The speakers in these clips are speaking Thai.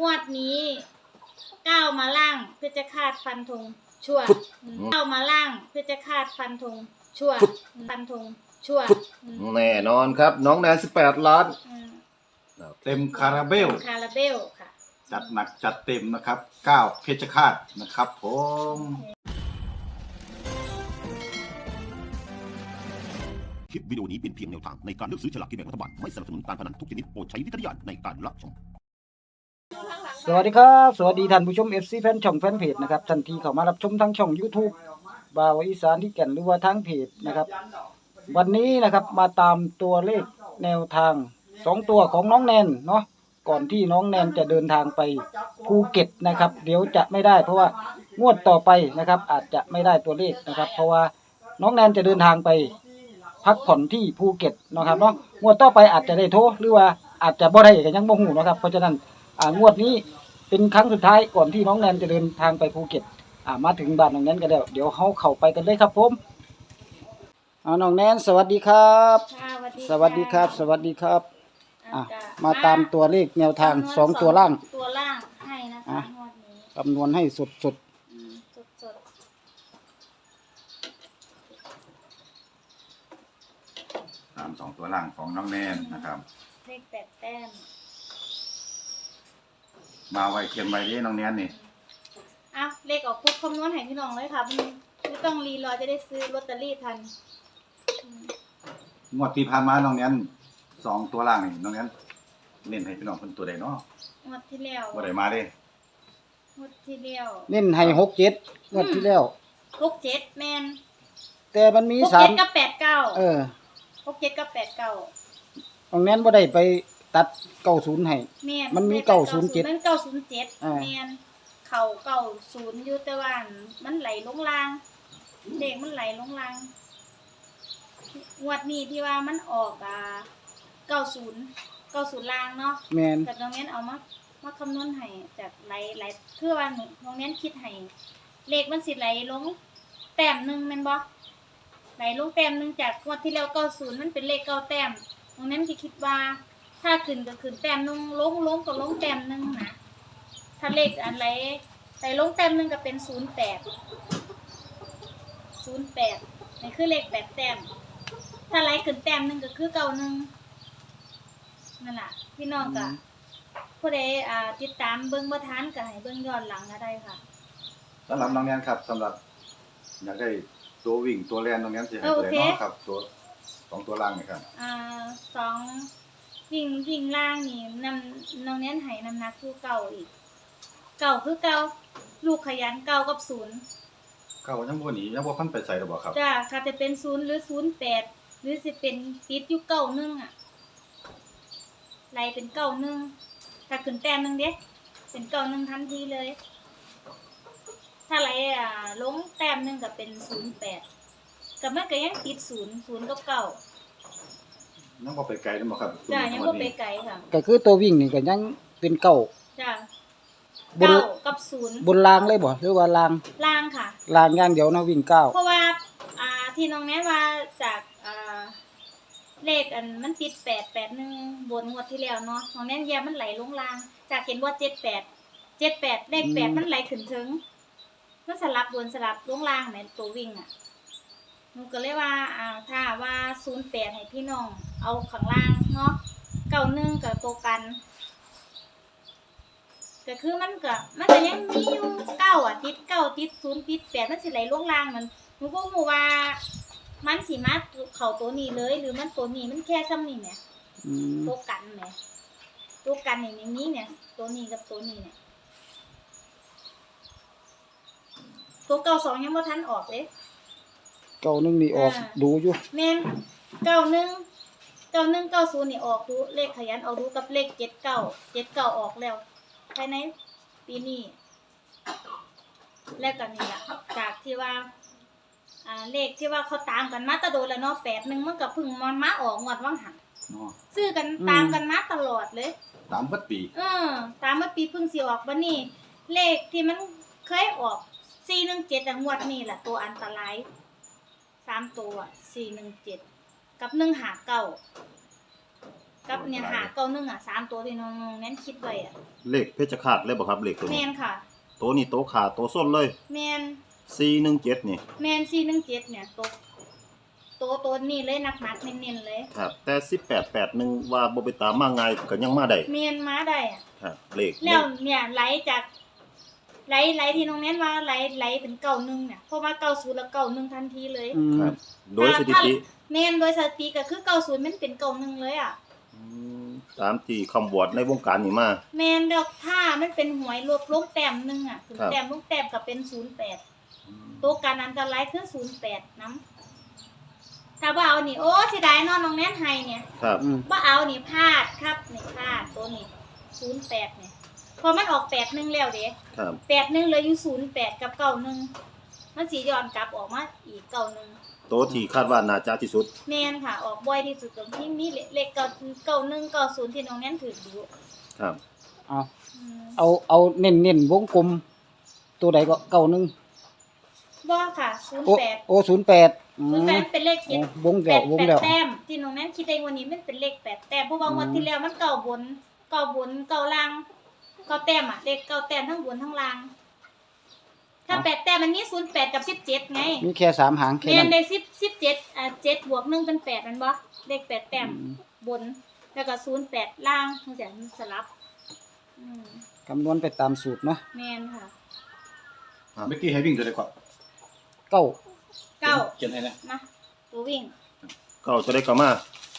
งวดนี้ก้าวมาล่างเพื่อจะคาดฟันธงชั่วก้าวมาล่างเพื่อจะคาดฟันธงชั่วฟันธงชั่วอืมแน่นอนครับ น้องแนน18ล้านอืมเต็มคาราเบลคาราเบลค่ะ จัดหนักจัดเต็มนะครับก้าวเพชรฆาตนะครับผมคลิปวิดีโอนี้เป็นเพียงแนวทางในการเลือกซื้อฉลากกินแบ่งรัฐบาล ไม่สนับสนุนการพนันทุกชนิดโปรดใช้วิจารณญาณในการรับชม สวัสดีครับ สวัสดีท่านผู้ชม FC แฟนช่องแฟนเพจนะครับท่านที่เข้ามารับชมทั้งช่อง YouTube บาวอีสานที่แก่นหรือว่าทั้งเพจนะครับ วันนี้นะครับมาตามตัวเลขแนวทางสองตัวของน้องแนนเนาะก่อนที่น้องแนนจะเดินทางไปภูเก็ตนะครับ เดี๋ยวจะไม่ได้ เพราะว่างวดต่อไปนะครับ อาจจะไม่ได้ตัวเลขนะครับ เพราะว่าน้องแนนจะเดินทางไปพักผ่อนที่ภูเก็ตนะครับเนาะงวดต่อไปอาจจะได้โทรหรือว่าอาจจะบ่ได้ก็ยังบ่ฮู้เนาะครับเพราะฉะนั้น งวดนี้เป็นครั้งสุดท้ายก่อนที่น้องแนนจะเดินทางไปภูเก็ตอ่ามาถึงบ้านน้องแนนกันแล้วเดี๋ยวเขาเข้าไปกันเลยครับผมเอาน้องแนนสวัสดีครับค่ะสวัสดีสวัสดีครับ สวัสดีครับอะจ้ะมาตามตัวเลขแนวทางสองตัวล่างตัวล่างให้นะคะอะงวดนี้คำนวณให้สดสดอืมสดตามสองตัวล่างของน้องแนนนะครับๆเลขแปดแต้ม มาไวเขียนไว้ดิน้องแนนนี่อะเลขออกปุ๊บคำนวณให้พี่น้องเลยค่ะมันไม่ต้องรีรอจะได้ซื้อลอตเตอรี่ทันอืมงวดที่ผ่านมาน้องแนนสองตัวล่างนี่น้องแนนเน้นให้พี่น้องคนตัวใดเนาะงวดที่แล้วบ่ได้มาเด้งวดที่แล้วๆเน้นให้หกเจ็ดงวดที่แล้วหกเจ็ดแมนแต่มันมีหกสาเจ็มดกับแปดเก้าเออหกเจ็ดกับแปดเก้าน้องแนนบ่ได้ไป ตัดเก้าศูนย์ให้ แมนมันมีลขเก้าศูนย์เจ็ดมันเก้าศูนย์เจ็ดอ่า แมนเข่าเก้าศูนย์อยู่แต่ว่ามันไหลลงล่าง เด็กมันไหลลงล่างงวดนี้ที่ว่ามันออกอ่าเก้าศูนย์เก้าศูนย์ล่างเนาะแมนกับน้องเน้นเอามามาคำนวณให้จากไหลไหลคือว่าหนูน้องเน้นคิดให้เลขมันสิไหลลง แต้มหนึ่งแม่นบ่ไหลลงแต้มหนึ่งจากงวดที่แล้วเก้าศูนย์มันเป็นเลขเก้าแต้มน้องเน้นสิคิดว่า ถ้าขึ้นก็ขึ้นแต้มหนึงลงลงก็ลงแต้มหนึงนะถ้าเลขอันไหลไหลลงแต้มหนึงก็เป็นศูนย์แปดศูนย์แปดนี่คือเลขแปดแต้ม ถ้าไหลขึ้นแต้มหนึงก็คือเก้าหนึ่งนั่นแหละพี่น้องก็ผู้ใดอ่าติดตามเบิ่งบ่ทันก็ให้เบิ่งย้อนหลังก็ได้ค่ะสำหรับน้องแนนครับสำหรับอยากได้ตัววิ่งตัวแลนน้องแนนสิให้เออตัวโอใดเคเนาะครับ ตัวสองตัวล่างนี่ครับอ่าสอง วิ่งวิ่งล่างนี่นำน้องเน้นให้น้ำหนักคือเก่าอีก เก่าคือเก่าลูกขยันเก่ากับศูนย์เขายังบ่หนียังบ่พันไปใส่หรอบ่ครับจ้าถ้าจะเป็นศูนย์หรือศูนย์แปดหรือสิเป็นติดอยู่เก้าหนึ่งอะไล่เป็นเก้าหนึ่งถ้าขึ้นแต้มหนึ่งเด้เป็นเก้าหนึ่งทันทีเลย ถ้าไล่อ่าลงแต้มหนึ่งก็เป็นศูนย์แปดกับมันก็ยังติดศูนย์ศูนย์กับเก้า ยังบ่ไปไกลนำบ่ครับจ้ายังบ่ไปไกลค่ะ ก็คือตัววิ่งนี่ก็ยังเป็นเก้าจ้าบนเก้ากับศูนย์บนรางเลยบ่หรือว่ารางล่างค่ะ รางอย่างเดียวนะวิ่งเก้าเพราะว่าอ่าที่น้องแนะว่าจากอ่าเลขอันมันติดแปดแปดหนึ่งบนงวดที่แล้วเนาะน้องแนะแยมมันไหลลงล่าง จากเห็นว่าเจ็ดแปดเจ็ดแปดเลขแปดมันไหลขึ้นถึงมันสลับบนสลับลงล่างแหมตัววิ่งอะหนูก็เลยว่าอ่าถ้าว่าศูนย์แปดให้พี่น้อง เอาข้างล่างเนาะเก้าหนึ่งกับตัวกันก็คือมันก็มันก็ยังมีอยู่เก้าอะติดเก้าติดศูนย์ติดแปดมันสิไหลลงล่างมันหนูก็มูว่า มันสิมาเข้าตัวนี้เลย หรือมันตัวนี้มันแค่ซ้ำนี่แหมอืมตัวกันแหมตัวกันอย่างนี้เนี่ย ตัวนี้กับตัวนี้เนี่ยตัวเก้าสองยังบ่ทันออกเลยเก้าหนึ่งนี่ออกอ่าดูอยู่แม่นเก้าหนึ่ง เก้าหนึ่งเก้าศูนย์นี่ออกดูเลขขยันเอาดูกับเลขเจ็ดเก้าเจ็ดเก้าออกแล้วภายในปีนี้แล้วก็นี่แหละจากที่ว่าอ่าเลขที่ว่าเขาตามกันมาแตะโดนแล้วเนาะแปดหนึ่งมันก็เพึ่งมามาออกงวดว่างหันเนาะ ซื้อกันอืม ตามกันมาตลอดเลย ตามเบิดปี เออ ตามมาปีเพึ่งสิออกวันนี้ เลขที่มันเคยออกสี่หนึ่งเจ็ดงวดนี่แหละตัวอันตรายสามตัวสี่หนึ่งเจ็ด กับหนึ่งหาเก้ากับเนี่ยหาเก้าหนึ่งอะสามตัวที่น้องแน่นคิดไว้อะเลขเพชรฆาตเลยบ่ครับเลขตัวแมนี้นค่ะ ตัวนี้โตวขาดโตวส้นเลยแมน417นี่แมนสี่หนึ่งเจ็ดเนี่ยตัวตัวตัวนี้เลยหนักๆเน้นๆเลยครับแต่1881ว่าบ่ไปตามมาไงายก็ยังมาได้แมนมาได้อะครับเลขแล้วเนี่ยไหลจาก ไหลไหลที่น้องแน่นว่าไหลไหลเป็นเก้าหนึ่งเนี่ยเพราะว่าเก้าศูนย์แล้วเก้าหนึ่งทันทีเลยอืมครับ โดยสถิติแมนโดยสถิติก็คือเก้าศูนย์มันเป็นเก้าหนึ่งเลยอะอืมตามที่คำบวชในวงการนี่มา แมนดอกถ้ามันเป็นหวยรวบลงแต้มหนึ่งอะถึงครับ แต้มลงแต้มก็เป็นศูนย์แปดตัวการอันตรายคือศูนย์แปดน้ำถ้าว่าเอานี่โอ้เสียดายเนอนน้องแน่นไฮเนี่ย ครับ อืม ว่าเอานี่พลาดครับนี่พลาดตัวนี้ศูนย์แปดเนี่ย พอมันออกแปดหนึ่งแล้วเด้ครับแปดหนึ่งเลยอยู่ศูนย์แปดกับเก้าหนึ่งมันสีย้อนกลับออกมาอีกเก้าหนึ่งโตวที่คาดว่าน่าจะที่สุดแมนค่ะ ออกบ่อยที่สุดตรงที่มีเลขเก้าเก้าหนึ่งเก้าศูนย์ที่น้องแน่นถืออยู่ครับ เอาอืมเอาเอาเน้นเน้นๆวงกลม ตัวใดก็เก้าหนึ่งบ่ค่ะศูนย์โอ้แปดโอ้ศูนย์แปดอืศูนย์มแปดเป็นเลขเจ็ดโอ้วงแปแล้วดวงแปดแล้ว แต้มที่น้องแน่นคิดเองวันนี้มันเป็นเลขแปดแต้มเพราะว่าอืมงวันที่แล้วมันเก้าบนเก้าบนเก้าล่าง เก้าแต้มอะเลขเก้าแต้มทั้งบนทั้งล่าง ถ้าแปดแต้มมันมีศูนย์แปดกับสิบเจ็ดไงมีแค่สามหางแค่เรียนั้นนได้สิบสิบเจ็ดอ่าเจ็ดบวกหนึ่งเป็นแปดมันบ่เลขแปดแต้มอืม บน แล้วก็ศูนย์แปดล่างทั้งเสียมันสลับ อืมคำนวณไปตามสูตรเนาะแมนค่ะเมื่อกี้ให้วิ่งตัวใดก่อนเก้าเก้าเขียนให้นะมาตัววิ่งเก้าจะได้เข้ามา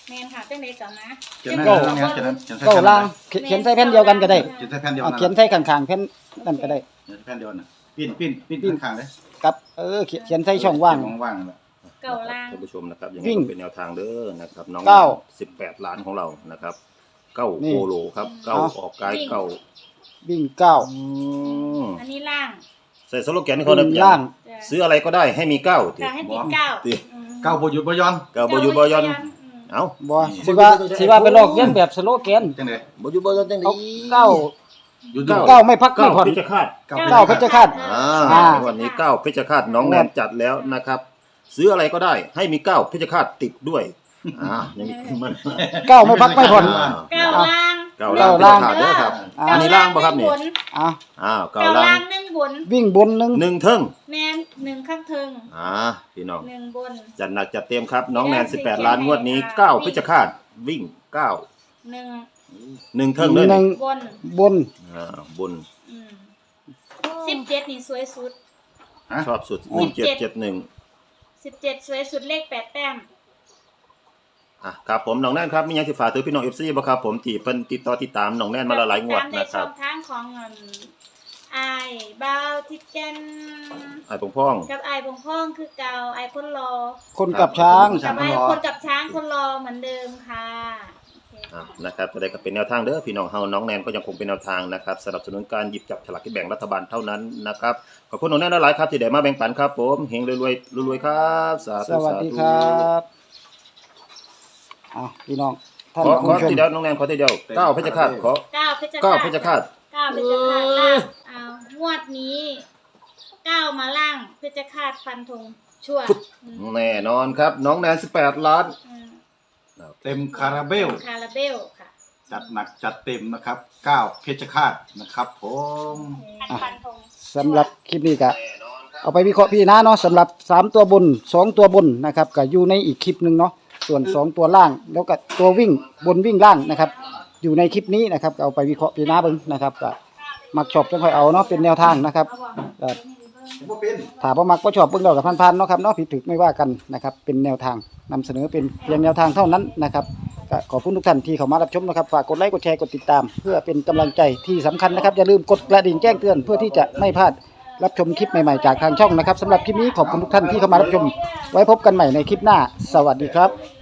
แมนค่ะเป็นเลขเก่านะเขียนให้เก้าน้องแนนเขียนให้เขียนให้เก้าแผ่นล่างเขียนเขียนใส่แผ่นเดียวกันก็ได้เขียนใส่แผ่นเดียวเอานะเขียนใส่ข้างๆแผ่นนั่นก็ได้ เขียนใส่แผ่นเดียวนะปิ้นปิ้นปิ้นปิ้นข้างๆเลยกับ เออเขียนเขียนใส่ช่องว่าง ช่องว่างนั่นแหละ เก่าล่างท่านผู้ชมนะครับยังไงวิ่งก็เป็นแนวทางเด้อนะครับน้องเก้าสิบแปดล้านของเรานะครับเก้านี่ โคโลครับเก้าเอาออกกายเก้าวิ่งเก้าอืมอันนี้ล่างใส่สโลแกนให้เขาวิ่นะงพี่ล่าง จ้ะซื้ออะไรก็ได้ให้มีเก้าติค่ะให้ติดเก้าติ อืมเก้าบ่หยุดบ่ย้อน เก้าบอยู่บอยอนอืม เอ้าบ่สิว่าสิว่าไปลอกเลียนแบบสโลแกนจังได๋บอยู่บอยอนจังเอาดีเก้าหยุดเก้าเก้าไม่พักไม่เก้าผ่อนเพชรฆาตเก้าเก้าเพชรฆาตอ่าอ่าวันนี้เก้าเพชรฆาตน้องแนนจัดแล้วนะครับ ซื้ออะไรก็ได้ให้มีเก้าเพชรฆาตติดด้วยอ่าอย่างนี้มันเก้าไม่พักไม่ผ่อนเก้าล่าง เก้าเก้าล่างล่างเพชรฆาตเด้อครับอ่าอันนี้ล่างป่ะครับนี่เก้าล่างหงบนอะอ้าวเก้าเก้าล่าล่างงหนึ่งบน วิ่งบนหนึ่งหนึ่งเทิงแมนหนึ่งข้างเทิงอ่าพี่น้อง หนึ่งบน จัดหนักจัดเต็มครับ น้องแนนสี่18 ล้านงวดนี้เขียนให้9เพชรฆาตวิ่ง9หนึ่งหนึ่งเทิงเลยหนึ่งบนบน อ่าบนอืมสิบเจ็ดนี่สวยสุดฮะชอบสุดสิบเจ็ด1771 สิบเจ็ดสวยสุดเลขแปดแต้ม อะครับผมน้องแนนครับมีหยังสิฝากถึงพี่น้อง FC บ่ครับผมที่เพิ่นติดต่อติดตามน้องแนนมาละหลายงวดตามในนะคช่รัอบงทางของเงินไอ้ายบ้าวทิดแกนไอ้ปงพ่อง กับไอ้ายบงพ้องคือเก่าไอ้ายคนรอคนกับช้าง กับไอ้ายคนกับช้างคนรอเหมือนเดิมค่ะโอเคอะนะครับจะได้ก็เป็นแนวทางเด้อพี่น้องเฮาน้องแนนก็ยังคงเป็นแนวทางนะครับสนับสนุนการหยิบจับฉลากที่แบ่งรัฐบาลเท่านั้นนะครับขอบคุณน้องแนนหลายๆครับที่ได้มาแบ่งปันครับผมเฮงรวยๆรวยๆครับ สาสธุวัสสาดีธุครับ อะพี่น้องท่านขอขผู้อชมทีเดียวน้องแนนขอทีเดียวเก้าเพชรฆาตขอเก้าเพชรเก้าฆาตเพชรฆาต เก้าเพชรฆาตล่างเอางวดนี้เก้ามาล่างเพชรฆาตฟันธงชั่วอืมแน่นอนครับ น้องแนน18 ล้าน อืมเต็มคาราเบล คาราเบลค่ะจัดหนักจัดเต็มนะครับเก้าเพชรฆาตนะครับผมฟันธง สำหรับคลิปนี้ก็เอาไปวิเคราะห์พี่นะเนาะสำหรับสามตัวบนสองตัวบนนะครับก็อยู่ในอีกคลิปหนึ่งเนาะ ส่วนสองตัวล่าง แล้วก็ตัววิ่งบนวิ่งล่างนะครับ อยู่ในคลิปนี้นะครับก็เอาไปวิเคราะห์พี่นะเบิ่งนะครับก็มักชอบจังค่อยเอาเนาะเป็นแนวทางนะครับเอาบอกเอ่อบ่เป็นถ้าบ่มักบ่ชอบเบิ่งเรากับพันๆเนาะครับเนาะผิดถูกไม่ว่ากันนะครับ เป็นแนวทางนำเสนอเป็นเพียงแนวทางเท่านั้นนะครับก็ขอบคุณทุกท่านที่เข้ามารับชมนะครับฝากกดไลค์กดแชร์กดติดตาม เพื่อเป็นกำลังใจที่สำคัญนะครับอย่าลืมกดกระดิ่งแจ้งเตือนเพื่อที่จะไม่พลาด รับชมคลิปใหม่ๆจากทางช่องนะครับสำหรับคลิปนี้ขอบคุณทุกท่านที่เข้ามารับชม ไว้พบกันใหม่ในคลิปหน้า สวัสดีครับ